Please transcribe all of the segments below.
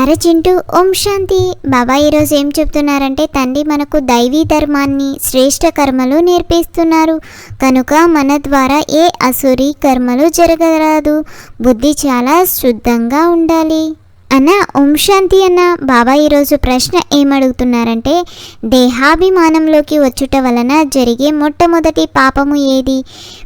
అరే చింటూ. ఓం శాంతి. బాబా ఈరోజు ఏం చెప్తున్నారంటే తండ్రి మనకు దైవీ ధర్మాన్ని శ్రేష్ఠ కర్మలు నేర్పిస్తున్నారు. కనుక మన ద్వారా ఏ అసురీ కర్మలు జరగరాదు. బుద్ధి చాలా శుద్ధంగా ఉండాలి. అన్న ఓం శాంతి అన్న. బాబా ఈరోజు ప్రశ్న ఏమడుగుతున్నారంటే దేహాభిమానంలోకి వచ్చుట వలన జరిగే మొట్టమొదటి పాపము ఏది?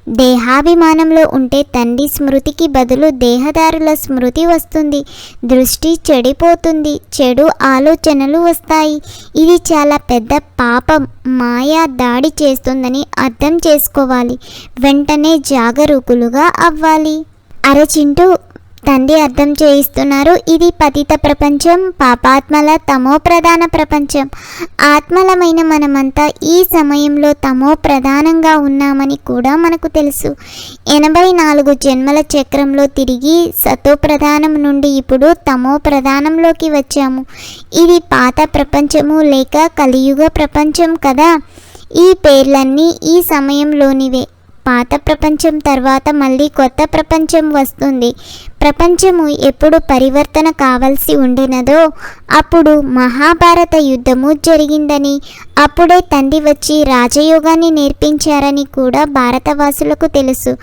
దేహాభిమానంలో ఉంటే తండ్రి స్మృతికి బదులు దేహదారుల స్మృతి వస్తుంది దృష్టి చెడిపోతుంది చెడు ఆలోచనలు వస్తాయి. ఇది చాలా పెద్ద పాపం. మాయా దాడి చేస్తుందని అర్థం చేసుకోవాలి. వెంటనే జాగరూకులుగా అవ్వాలి. అరచింటూ తండ్రి అర్థం చేయిస్తున్నారు. ఇది పతిత ప్రపంచం పాపాత్మల తమో ప్రధాన ప్రపంచం. ఆత్మలమైన మనమంతా ఈ సమయంలో తమో ప్రధానంగా ఉన్నామని కూడా మనకు తెలుసు. ఎనభై నాలుగు జన్మల చక్రంలో తిరిగి సతో ప్రధానం నుండి ఇప్పుడు తమో ప్రధానంలోకి వచ్చాము. ఇది పాత ప్రపంచము లేక కలియుగ ప్రపంచం కదా? ఈ పేర్లన్నీ ఈ సమయంలోనివే. పాత ప్రపంచం తర్వాత మళ్ళీ కొత్త ప్రపంచం వస్తుంది. ప్రపంచము ఎప్పుడు పరివర్తన కావలసి ఉండినదో అప్పుడు మహాభారత యుద్ధము జరిగిందని అప్పుడే తండ్రి వచ్చి రాజయోగాన్ని నేర్పించారని కూడా భారతవాసులకు తెలుసు.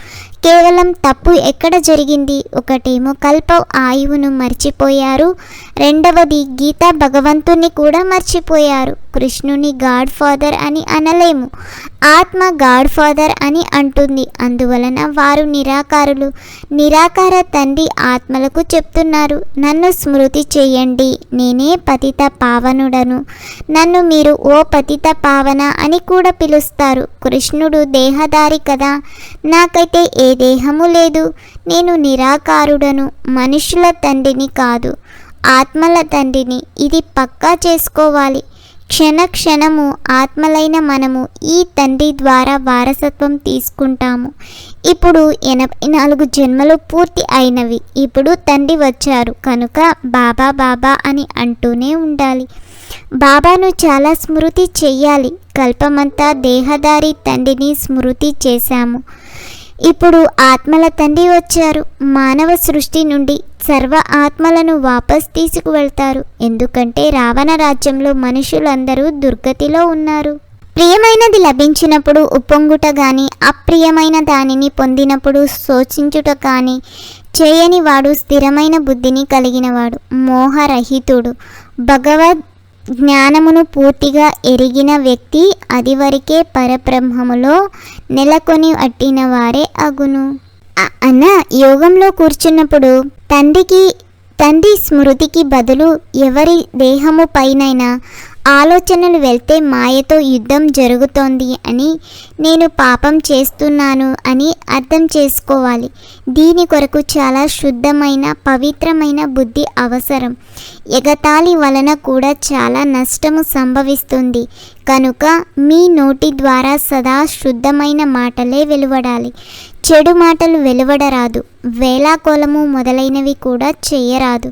కేవలం తప్పు ఎక్కడ జరిగింది? ఒకటేమో కల్ప ఆయువును మర్చిపోయారు. రెండవది గీత భగవంతుని కూడా మర్చిపోయారు. కృష్ణుని గాడ్ ఫాదర్ అని అనలేము. ఆత్మ గాడ్ ఫాదర్ అని అంటుంది. అందువలన వారు నిరాకారులు. నిరాకార తండ్రి ఆత్మలకు చెప్తున్నారు. నన్ను స్మృతి చేయండి. నేనే పతిత పావనుడను. నన్ను మీరు ఓ పతిత పావన అని కూడా పిలుస్తారు. కృష్ణుడు దేహదారి కదా. నాకైతే ఏ దేహము లేదు. నేను నిరాకారుడను మనుషుల తండ్రిని కాదు ఆత్మల తండ్రిని. ఇది పక్కా చేసుకోవాలి. క్షణ క్షణము ఆత్మలైన మనము ఈ తండ్రి ద్వారా వారసత్వం తీసుకుంటాము. ఇప్పుడు ఎనభై నాలుగు జన్మలు పూర్తి అయినవి. ఇప్పుడు తండ్రి వచ్చారు. కనుక బాబా బాబా అని అంటూనే ఉండాలి. బాబాను చాలా స్మృతి చెయ్యాలి. కల్పమంతా దేహదారి తండ్రిని స్మృతి చేశాము. ఇప్పుడు ఆత్మల తండ్రి వచ్చారు. మానవ సృష్టి నుండి సర్వ ఆత్మలను వాపస్ తీసుకువెళ్తారు. ఎందుకంటే రావణ రాజ్యంలో మనుషులందరూ దుర్గతిలో ఉన్నారు. ప్రియమైనది లభించినప్పుడు ఉప్పొంగుట గాని అప్రియమైన దానిని పొందినప్పుడు శోచించుట కానీ చేయని వాడు స్థిరమైన బుద్ధిని కలిగినవాడు మోహరహితుడు. భగవద్ జ్ఞానమును పూర్తిగా ఎరిగిన వ్యక్తి అది వరకే పరబ్రహ్మములో నెలకొని అట్టిన వారే అగును అన్న యోగంలో కూర్చున్నప్పుడు తండ్రికి తండ్రి స్మృతికి బదులు ఎవరి దేహము పైనైనా ఆలోచనలు వెళ్తే మాయతో యుద్ధం జరుగుతోంది అని నేను పాపం చేస్తున్నాను అని అర్థం చేసుకోవాలి. దీని కొరకు చాలా శుద్ధమైన పవిత్రమైన బుద్ధి అవసరం. ఎగతాళి వలన కూడా చాలా నష్టము సంభవిస్తుంది. కనుక మీ నోటి ద్వారా సదా శుద్ధమైన మాటలే వెలువడాలి. చెడు మాటలు వెలువడరాదు. వేలాకోలము మొదలైనవి కూడా చేయరాదు.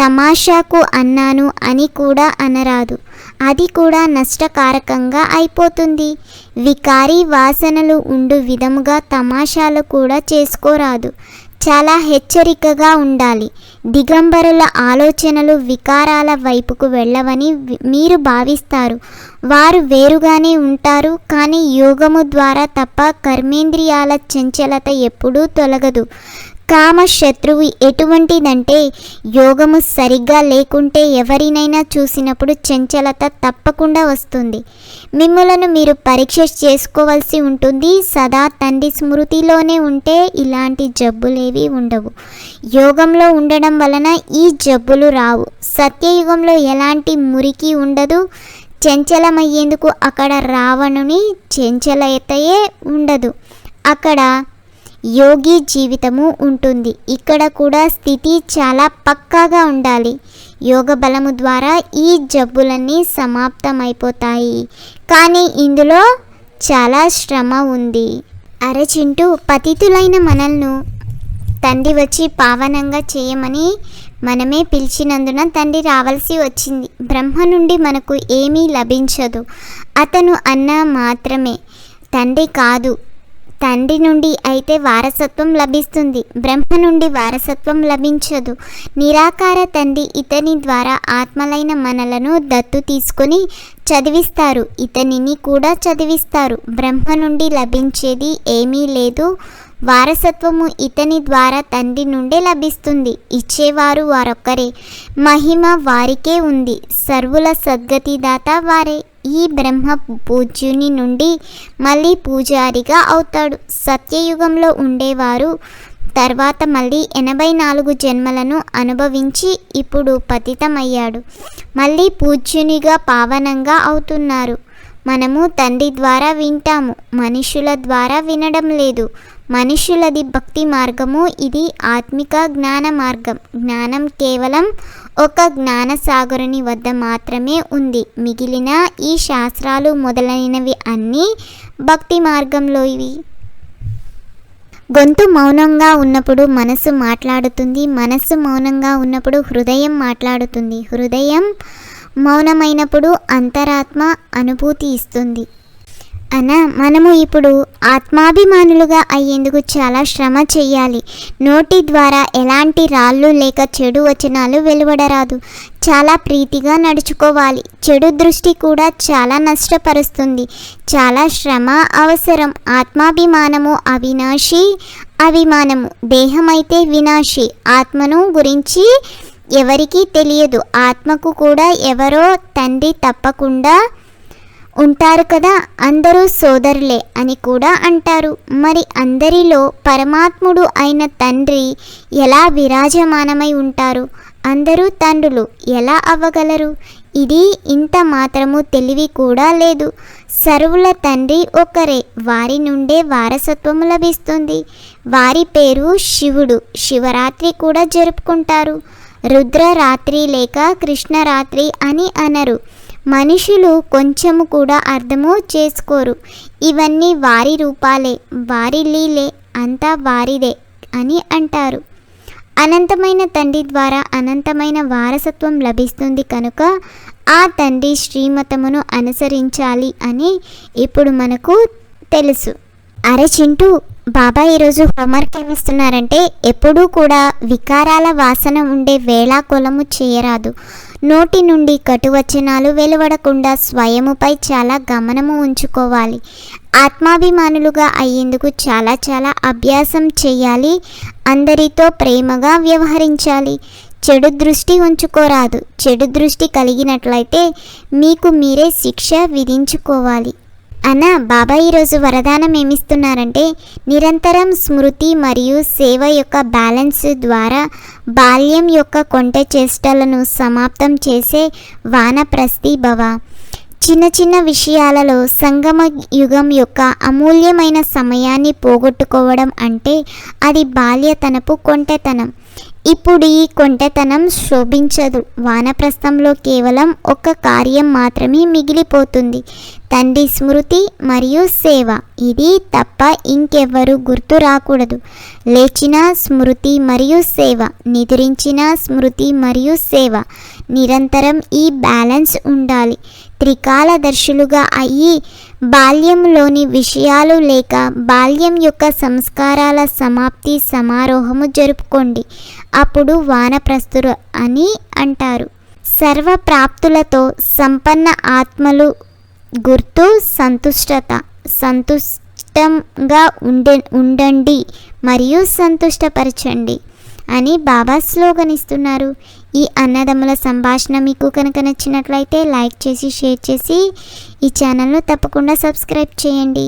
తమాషాకు అన్నాను అని కూడా అనరాదు. అది కూడా నష్టకారకంగా అయిపోతుంది. వికారీ వాసనలు ఉండు విధముగా తమాషాలు కూడా చేసుకోరాదు. చాలా హెచ్చరికగా ఉండాలి. దిగంబరుల ఆలోచనలు వికారాల వైపుకు వెళ్ళవని మీరు భావిస్తారు. వారు వేరుగానే ఉంటారు కానీ యోగము ద్వారా తప్ప కర్మేంద్రియాల చంచలత ఎప్పుడూ తొలగదు. కామ శత్రువు ఎటువంటిదంటే యోగము సరిగ్గా లేకుంటే ఎవరినైనా చూసినప్పుడు చంచలత తప్పకుండా వస్తుంది. మిమ్మలను మీరు పరీక్ష చేసుకోవాల్సి ఉంటుంది. సదా తండ్రి స్మృతిలోనే ఉంటే ఇలాంటి జబ్బులేవి ఉండవు. యోగంలో ఉండడం వలన ఈ జబ్బులు రావు. సత్యయుగంలో ఎలాంటి మురికి ఉండదు. చంచలమయ్యేందుకు అక్కడ రావణుని చంచలతయే ఉండదు. అక్కడ యోగి జీవితము ఉంటుంది. ఇక్కడ కూడా స్థితి చాలా పక్కాగా ఉండాలి. యోగ బలము ద్వారా ఈ జబ్బులన్నీ సమాప్తమైపోతాయి. కానీ ఇందులో చాలా శ్రమ ఉంది. అరచింటూ పతితులైన మనల్ని తండ్రి వచ్చి పావనంగా చేయమని మనమే పిలిచినందున తండ్రి రావాల్సి వచ్చింది. బ్రహ్మ నుండి మనకు ఏమీ లభించదు. అతను అన్న మాత్రమే. తండ్రి కాదు. తండ్రి నుండి అయితే వారసత్వం లభిస్తుంది. బ్రహ్మ నుండి వారసత్వం లభించదు. నిరాకార తండ్రి ఇతని ద్వారా ఆత్మలైన మనలను దత్తు తీసుకొని చదివిస్తారు. ఇతనిని కూడా చదివిస్తారు. బ్రహ్మ నుండి లభించేది ఏమీ లేదు. వారసత్వము ఇతని ద్వారా తండ్రి నుండే లభిస్తుంది. ఇచ్చేవారు వారొక్కరే. మహిమ వారికే ఉంది. సర్వుల సద్గతిదాత వారే. ఈ బ్రహ్మ పూజ్యుని నుండి మళ్ళీ పూజారిగా అవుతాడు. సత్యయుగంలో ఉండేవారు తర్వాత మళ్ళీ ఎనభై నాలుగు జన్మలను అనుభవించి ఇప్పుడు పతితమయ్యాడు. మళ్ళీ పూజ్యునిగా పావనంగా అవుతున్నారు. మనము తండ్రి ద్వారా వింటాము మనుషుల ద్వారా వినడం లేదు. మనుషులది భక్తి మార్గము ఇది ఆత్మిక జ్ఞాన మార్గం. జ్ఞానం కేవలం ఒక జ్ఞాన సాగరుని వద్ద మాత్రమే ఉంది. మిగిలిన ఈ శాస్త్రాలు మొదలైనవి అన్నీ భక్తి మార్గంలో ఇవి. గొంతు మౌనంగా ఉన్నప్పుడు మనసు మాట్లాడుతుంది. మనస్సు మౌనంగా ఉన్నప్పుడు హృదయం మాట్లాడుతుంది. హృదయం మౌనమైనప్పుడు అంతరాత్మ అనుభూతి ఇస్తుంది. అన మనము ఇప్పుడు ఆత్మాభిమానులుగా అయ్యేందుకు చాలా శ్రమ చేయాలి నోటి ద్వారా ఎలాంటి రాళ్ళు లేక చెడు వచనాలు వెలువడరాదు. చాలా ప్రీతిగా నడుచుకోవాలి. చెడు దృష్టి కూడా చాలా నష్టపరుస్తుంది. చాలా శ్రమ అవసరం. ఆత్మాభిమానము అవినాశి అభిమానము దేహమైతే వినాశి. ఆత్మను గురించి ఎవరికీ తెలియదు. ఆత్మకు కూడా ఎవరో తండ్రి తప్పకుండా ఉంటారు కదా అందరూ సోదరులే అని కూడా అంటారు. మరి అందరిలో పరమాత్ముడు అయిన తండ్రి ఎలా విరాజమానమై ఉంటారు? అందరూ తండ్రులు ఎలా అవ్వగలరు? ఇది ఇంత మాత్రము తెలివి కూడా లేదు. సర్వుల తండ్రి ఒకరే వారి నుండే వారసత్వము లభిస్తుంది. వారి పేరు శివుడు శివరాత్రి కూడా జరుపుకుంటారు. రుద్రరాత్రి లేక కృష్ణరాత్రి అని అనరు. మనుషులు కొంచెము కూడా అర్థము చేసుకోరు. ఇవన్నీ వారి రూపాలే వారి లీలే అంతా వారిదే అని అంటారు. అనంతమైన తండ్రి ద్వారా అనంతమైన వారసత్వం లభిస్తుంది కనుక ఆ తండ్రి శ్రీమతమును అనుసరించాలి అని ఇప్పుడు మనకు తెలుసు. అరే చింటూ బాబా ఈరోజు హోంవర్క్ ఏమిస్తున్నారంటే ఎప్పుడూ కూడా వికారాల వాసన ఉండే వేళాకొలము చేయరాదు. నోటి నుండి కటువచనాలు వెలువడకుండా స్వయముపై చాలా గమనము ఉంచుకోవాలి. ఆత్మాభిమానులుగా అయ్యేందుకు చాలా చాలా అభ్యాసం చేయాలి. అందరితో ప్రేమగా వ్యవహరించాలి. చెడు దృష్టి ఉంచుకోరాదు. చెడు దృష్టి కలిగినట్లయితే మీకు మీరే శిక్ష విధించుకోవాలి. అన్న బాబా ఈరోజు వరదానం ఏమిస్తున్నారంటే నిరంతరం స్మృతి మరియు సేవ యొక్క బ్యాలెన్స్ ద్వారా బాల్యం యొక్క కొంట చేష్టలను సమాప్తం చేసే వానప్రస్థి భవ. చిన్న చిన్న విషయాలలో సంగమ యుగం యొక్క అమూల్యమైన సమయాన్ని పోగొట్టుకోవడం అంటే అది బాల్యతనపు కొంటెతనం. ఇప్పుడు ఈ కొంటెతనం శోభించదు. వానప్రస్థంలో కేవలం ఒక కార్యం మాత్రమే మిగిలిపోతుంది. తండ్రి స్మృతి మరియు సేవ. ఇది తప్ప ఇంకెవ్వరూ గుర్తు రాకూడదు. లేచిన స్మృతి మరియు సేవ. నిద్రించిన స్మృతి మరియు సేవ. నిరంతరం ఈ బ్యాలెన్స్ ఉండాలి. త్రికాలదర్శులుగా అయ్యి బాల్యంలోని విషయాలు లేక బాల్యం యొక్క సంస్కారాల సమాప్తి సమారోహము జరుపుకోండి. అప్పుడు వానప్రస్తురు అని అంటారు. సర్వ ప్రాప్తులతో సంపన్న ఆత్మలు గుర్తు సంతుష్టత. సంతుష్టంగా ఉండే ఉండండి మరియు సంతుష్టపరచండి అని బాబా స్లోగనిస్తున్నారు. ఈ అన్నదమ్ముల సంభాషణ మీకు కనుక నచ్చినట్లయితే లైక్ చేసి షేర్ చేసి ఈ ఛానల్ను తప్పకుండా సబ్స్క్రైబ్ చేయండి.